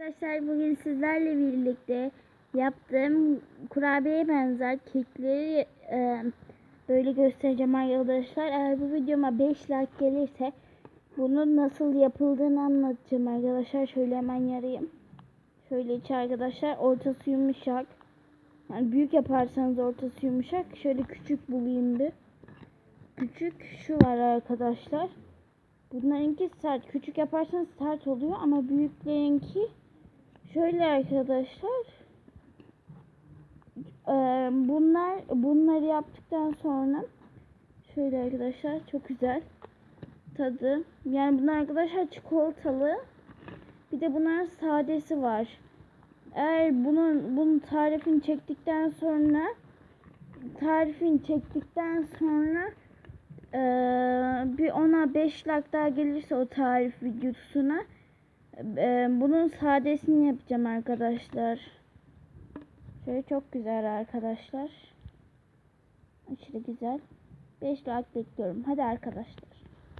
Arkadaşlar bugün sizlerle birlikte yaptığım kurabiye benzer kekleri e, böyle göstereceğim arkadaşlar. Eğer bu videoma 5 like gelirse bunun nasıl yapıldığını anlatacağım arkadaşlar. Şöyle hemen yarayayım. Şöyle içi arkadaşlar ortası yumuşak. Yani büyük yaparsanız ortası yumuşak. Şöyle küçük bulayım bir. Küçük şu var arkadaşlar. Bunlarınki sert. Küçük yaparsanız sert oluyor ama büyüklerinki şöyle arkadaşlar. Eee, bunlar bunları yaptıktan sonra şöyle arkadaşlar çok güzel tadı. Yani bunlar arkadaşlar çikolatalı. Bir de bunların sadesi var. Eğer bunun bunun tarifini çektikten sonra tarifini çektikten sonra eee, bir ona 5 like daha gelirse o tarif videosuna bunun sadesini yapacağım arkadaşlar. Şöyle çok güzel arkadaşlar. Aşırı güzel. 5 like bekliyorum. Hadi arkadaşlar.